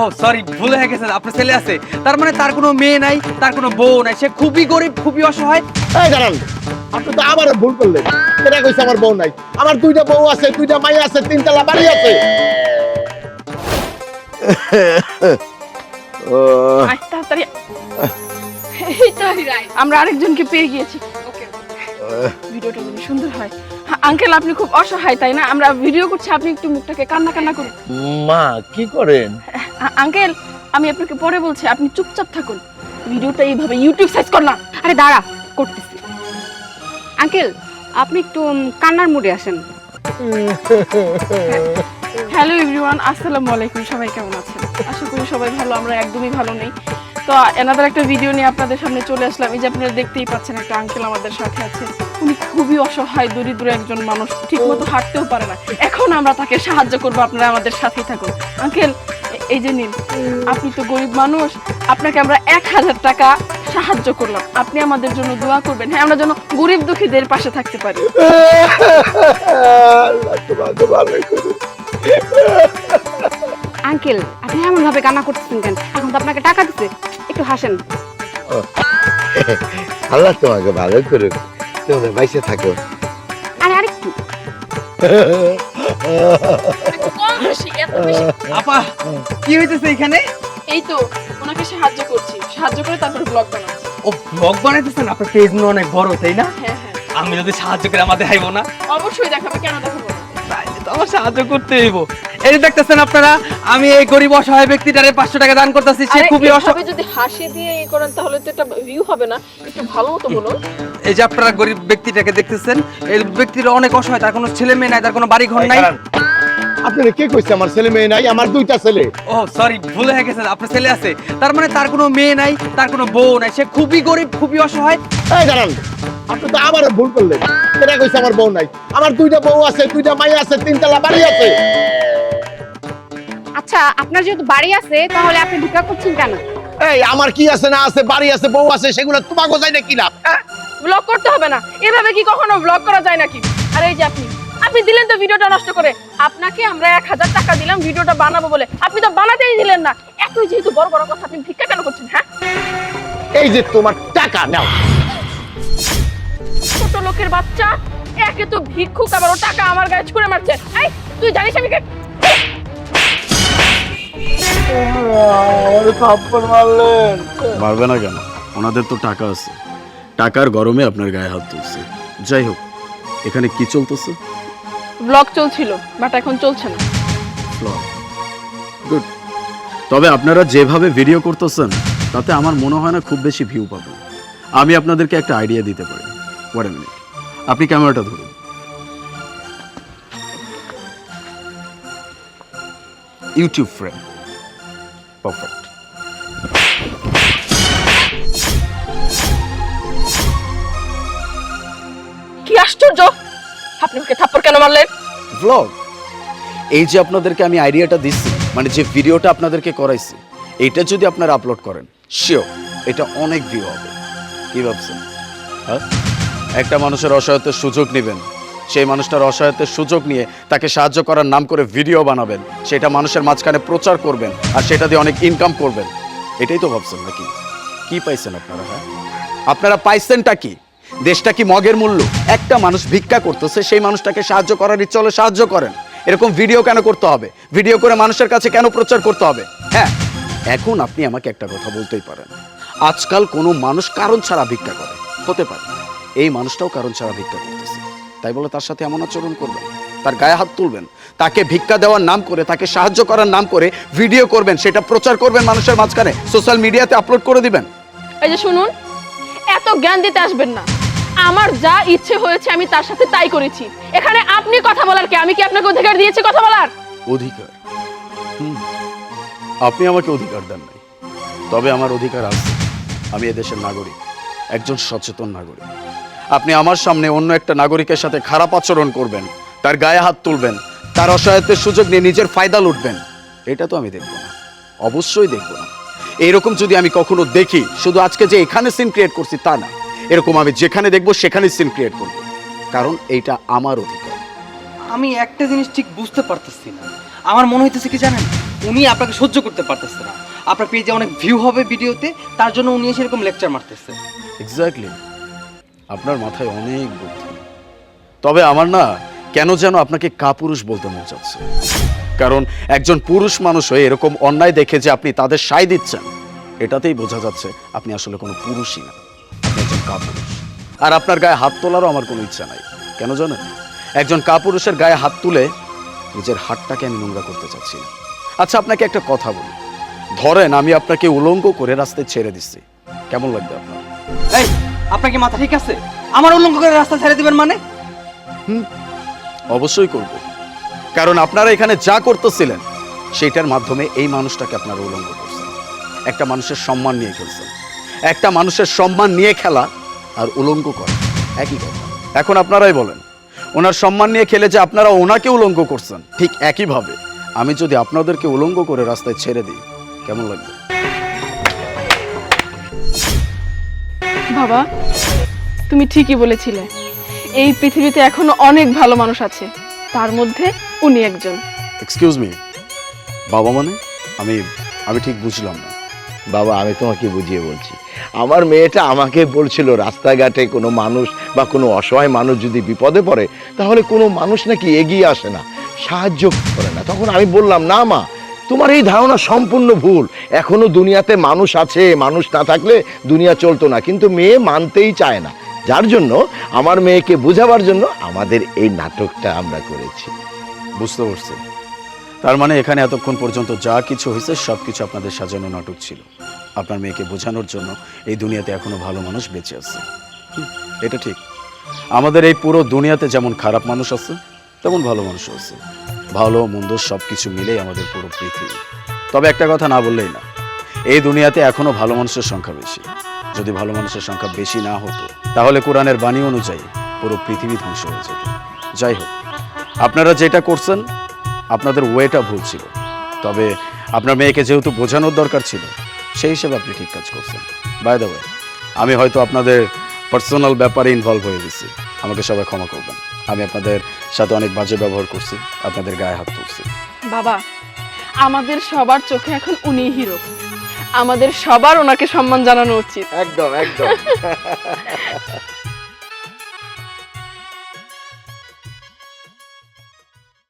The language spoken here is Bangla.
ও সরি ভুল হয়ে গেছে আপনার ছেলে আছে। তার মানে তার কোনো মেয়ে নাই তার কোনো বউ নাই। সে খুবই গরিব খুবই অসহায়। এই দাঁড়ান আপনি তো আবার ভুল করলেন। এটা কইছে আমার বউ নাই। আমার দুইটা বউ আছে দুইটা মাই আছে তিনতলা বাড়ি আছে। তাড়াতাড়ি। আমরা আরেকজনকে পেয়ে গিয়েছি। ভিডিওটা খুব সুন্দর হয়। আঙ্কেল আপনি খুব অসহায় তাই না? আমরা ভিডিও করছি আপনি একটু মুখটাকে কান্না কান্না করুন। মা কি করেন? আঙ্কেল আমি আপনাকে পরে বলছি আপনি চুপচাপ থাকুন। ভিডিওটা এইভাবে ইউটিউব সার্চ কর না আরে দাঁড়া করতেছি। আঙ্কেল আপনি একটু কান্নার মুডে আসেন। হ্যালো এভরিওয়ান আসসালামু আলাইকুম সবাই কেমন আছেন? আশা করি সবাই ভালো আমরা একদমই ভালো নেই। তো এনাদের একটা ভিডিও নিয়ে আপনাদের সামনে চলে আসলাম। এই যে আপনারা দেখতেই পাচ্ছেন একটা আঙ্কেল আমাদের সাথে আছে। উনি খুবই অসহায় দরিদ্র একজন মানুষ। ঠিকমতো হাঁটতেও পারে না। এখন আমরা তাকে সাহায্য করব আপনারা আমাদের সাথেই থাকুন। আঙ্কেল এই যে নিন আপনি তো গরিব মানুষ আপনাকে আমরা এক হাজার টাকা সাহায্য করলাম। আপনি আমাদের জন্য দোয়া করবেন। হ্যাঁ আমরা যেন গরিব দুঃখীদের পাশে থাকতে পারি। আল্লাহ তোমাকে ভালো করুন আঙ্কেল আপনি এমন ভাবে কান্না করতেছেন কেন? এখন তো আপনাকে টাকা দিতে একটু হাসেন। আল্লাহ তোমাকে ভালো করুন তোমরা বাইসে থাকো। আরে আরেকটু। বেশি এত বেশি আপা কি হইতেছে এখানে? এই তো ওনাকে সাহায্য করছি। সাহায্য করে তারপর ব্লগ বানাচ্ছি। ও ব্লগ বানাইতেছেন? আপনার পেজ অনেক বড় তাই না? হ্যাঁ হ্যাঁ। আমি যদি সাহায্য করে আমাদের হাইবো না? অবশ্যই দেখাবে কেন দেখাবো? তাইলে তো আমার সাহায্য করতে হইব। এই যে দেখতেছেন আপনারা আমি এই গরিব অসহায় ব্যক্তিটারে পাঁচশো টাকা দান করতেছি সে খুবই অসহায় যদি হাসি দিয়ে ই করেন তাহলে তো এটা ভিউ হবে না। একটু ভালো মতো বলুন। এই যে আপনারা গরিব ব্যক্তিটাকে দেখতেছেন এই ব্যক্তিটা অনেক অসহায় তার কোনো ছেলে মেয়ে নাই তার কোনো বাড়ি ঘর নাই। আপনারা কে কইছে আমার ছেলে মেয়ে নাই? আমার দুইটা ছেলে। ও সরি ভুল হয়ে গেছে আপনার ছেলে আছে। তার মানে তার কোনো মেয়ে নাই তার কোনো বউ নাই। সে খুবই গরিব খুবই অসহায়। এই দাঁড়ান আপনি তো আবার ভুল করলেন। এটা কইছে আমার বউ নাই। আমার দুইটা বউ আছে দুইটা মাই আছে তিনতলা বাড়ি আছে। আচ্ছা আপনার যেহেতু বাড়ি আছে তাহলে আপনি ভিক্ষা করছেন কেন? এই আমার কি আছে না আছে বাড়ি আছে বউ আছে সেগুলো তোমাকে যায় না? কিনা ব্লগ করতে হবে না। এভাবে কি কখনো ব্লগ করা যায় নাকি? আর এই যে আপনি। আপনি দিলেন তো ভিডিওটা নষ্ট করে। আপনাকে আমরা এক হাজার টাকা দিলাম ভিডিওটা বানাবো বলে। আপনি তো বানাতেই দিলেন না। এতই যেহেতু বড় বড় কথা আপনি ভিক্ষা কেন করছেন হ্যাঁ? এই যে তোমার টাকা নাও। ছোট লোকের বাচ্চা একে তো ভিক্ষুক আবার ও টাকা আমার গায়ে ছুঁড়ে মারছে। এই তুই জানিস আমি কে? মারবে না কেন? ওনাদের তো টাকা আছে। টাকার গরমে আপনার গায়ে হাত তুলছে। যাই হোক এখানে কি চলতেছে? ব্লগ চলছিল বাট এখন চলছে না। গুড তবে আপনারা যেভাবে ভিডিও করতেছেন তাতে আমার মনে হয় না খুব বেশি ভিউ পাবেন আমি আপনাদেরকে একটা আইডিয়া দিতে পারি। ওয়াট মিনিট আপনি ক্যামেরাটা ধরুন। ইউটিউব ফ্রেন্ড পারফেক্ট কি আশ্চর্য! আপনি ওকে থাপ্পড় কেন মারলেন? ভ্লগ এই যে আপনাদেরকে আমি আইডিয়াটা দিচ্ছি মানে যে ভিডিওটা আপনাদেরকে করাইছি, এইটা যদি আপনারা আপলোড করেন শিওর এটা অনেক ভিউ হবে। কি ভাবছেন? হ্যাঁ? একটা মানুষের অসহায়তের সুযোগ নেবেন, সেই মানুষটার অসহায়তের সুযোগ নিয়ে তাকে সাহায্য করার নাম করে ভিডিও বানাবেন, সেটা মানুষের মাঝখানে প্রচার করবেন, আর সেটা দিয়ে অনেক ইনকাম করবেন। এটাই তো ভাবছেন নাকি? কি পাইছেন আপনারা হ্যাঁ? আপনারা পাইছেনটা কি? দেশটা কি মগের মূল্য? একটা মানুষ ভিক্ষা করতেছে, সেই মানুষটাকে সাহায্য করার ইচ্ছে হলে সাহায্য করেন। এরকম ভিডিও কেন করতে হবে? ভিডিও করে মানুষের কাছে কেন প্রচার করতে হবে? হ্যাঁ এখন আপনি আমাকে একটা কথা বলতেই পারেন। আজকাল কোনো মানুষ কারণ ছাড়া ভিক্ষা করে। হতে পারে। এই মানুষটাও কারণ ছাড়া ভিক্ষা করতেছে। তাই বলে তার সাথে এমন আচরণ করবেন? তার গায়ে হাত তুলবেন? তাকে ভিক্ষা দেওয়ার নাম করে, তাকে সাহায্য করার নাম করে ভিডিও করবেন, সেটা প্রচার করবেন মানুষের মাঝখানে। সোশ্যাল মিডিয়াতে আপলোড করে দিবেন। এই যে শুনুন, এত জ্ঞান দিতে আসবেন না। আমার যা ইচ্ছে হয়েছে আমি তার সাথে তাই করেছি। এখানে আপনি কথা বলার কে? আমি কি আপনাকে অধিকার দিয়েছি কথা বলার? অধিকার। আপনি আমাকে অধিকার দেন নাই। তবে আমার অধিকার আছে। আমি এদেশের নাগরিক, একজন সচেতন নাগরিক। আপনি আমার সামনে অন্য একটা নাগরিকের সাথে খারাপ আচরণ করবেন, তার গায়ে হাত তুলবেন, তার অসহায়ত্বের সুযোগ নিয়ে নিজের ফায়দা লুটবেন, এটা তো আমি দেখব না। অবশ্যই দেখব না। এইরকম যদি আমি কখনো দেখি, শুধু আজকে যে এখানে সিন ক্রিয়েট করছি তা না। এরকম আমি যেখানে দেখব সেখানে সিন ক্রিয়েট করব। কারণ এইটা আমার অধিকার। আমি একটা জিনিস ঠিক বুঝতে পারতেছি না। আমার মনে হইতেছে কি জানেন? উনি আপনাকে সহ্য করতে পারতেছে না। আপনার পেজে অনেক ভিউ হবে ভিডিওতে তার জন্য উনি এসে এরকম লেকচার মারতেছে। এক্স্যাক্টলি আপনার মাথায় অনেক বুদ্ধি। তবে আমার না কেন যেন আপনাকে কাপুরুষ বলতে মন চাচ্ছে। কারণ একজন পুরুষ মানুষ হয়ে এরকম অন্যায় দেখে যে আপনি তাদের সায় দিচ্ছেন এটাতেই বোঝা যাচ্ছে আপনি আসলে কোনো পুরুষই না। আপনি একজন কাপুরুষ। আর আপনার গায়ে হাত তোলারও আমার কোনো ইচ্ছা নাই। কেন জানেন? একজন কাপুরুষের গায়ে হাত তুলে নিজের হাতটাকে আমি নোংরা করতে চাচ্ছি না। আচ্ছা আপনাকে একটা কথা বলি। ধরেন আমি আপনাকে উলঙ্গ করে রাস্তায় ছেড়ে দিচ্ছি। কেমন লাগবে আপনার? এই আপনার কি মাথা ঠিক আছে? আমার উল্লঙ্ঘ করে রাস্তা ছেড়ে দিবেন মানে? হুম অবশ্যই করব। কারণ আপনারা এখানে যা করতেছিলেন সেটার মাধ্যমে এই মানুষটাকে আপনারা উলঙ্গ করছেন। একটা মানুষের সম্মান নিয়ে খেলছেন। একটা মানুষের সম্মান নিয়ে খেলা আর উলঙ্গ করা। একই কথা। এখন আপনারাই বলেন ওনার সম্মান নিয়ে খেলে যে আপনারা ওনাকে উলঙ্গ করছেন ঠিক একইভাবে আমি যদি আপনাদেরকে উলঙ্গ করে রাস্তায় ছেড়ে দিই কেমন লাগবে? বাবা তুমি ঠিকই বলেছিলে। এই পৃথিবীতে এখনও অনেক ভালো মানুষ আছে তার মধ্যে উনি একজন। এক্সকিউজ মি বাবা মানে? আমি আমি ঠিক বুঝলাম না। বাবা, আমি তোমাকে বুঝিয়ে বলছি। আমার মেয়েটা আমাকে বলছিল, রাস্তাঘাটে কোনো মানুষ বা কোনো অসহায় মানুষ যদি বিপদে পড়ে, তাহলে কোনো মানুষ নাকি এগিয়ে আসে না, সাহায্য করে না। তখন আমি বললাম, না মা, তোমার এই ধারণা সম্পূর্ণ ভুল। এখনও দুনিয়াতে মানুষ আছে, মানুষ না থাকলে দুনিয়া চলতো না। কিন্তু মেয়ে মানতেই চায় না। যার জন্য আমার মেয়েকে বোঝাবার জন্য আমাদের এই নাটকটা আমরা করেছি। বুঝতে পারছি। তার মানে এখানে এতক্ষণ পর্যন্ত যা কিছু হয়েছে সব কিছু আপনাদের সাজানো নাটক ছিল। আপনার মেয়েকে বোঝানোর জন্য এই দুনিয়াতে এখনও ভালো মানুষ বেঁচে আছে। এটা ঠিক। আমাদের এই পুরো দুনিয়াতে যেমন খারাপ মানুষ আছে, তেমন ভালো মানুষ আছে। ভালো, মন্দ সব কিছু মিলেই আমাদের পুরো পৃথিবী। তবে একটা কথা না বললেই না, এই দুনিয়াতে এখনও ভালো মানুষের সংখ্যা বেশি। যদি ভালো মানুষের সংখ্যা বেশি না হতো, তাহলে কোরআনের বাণী অনুযায়ী পুরো পৃথিবী ধ্বংস হয়ে যেত। যাই হোক, আপনারা যেটা করছেন আপনাদের ওয়েটা ভুল ছিল। তবে আপনার মেয়েকে যেহেতু বোঝানোর দরকার ছিল সেই হিসেবে আপনি ঠিক কাজ করছেন। বাই দ্য আমি হয়তো আপনাদের পার্সোনাল ব্যাপারে ইনভলভ হয়ে গেছি। আমাকে সবাই ক্ষমা করবেন। আমি আপনাদের সাথে অনেক বাজে ব্যবহার করছি আপনাদের গায়ে হাত তুলছি। বাবা আমাদের সবার চোখে এখন উনি হিরো। আমাদের সবার ওনাকে সম্মান জানানো উচিত। একদম একদম।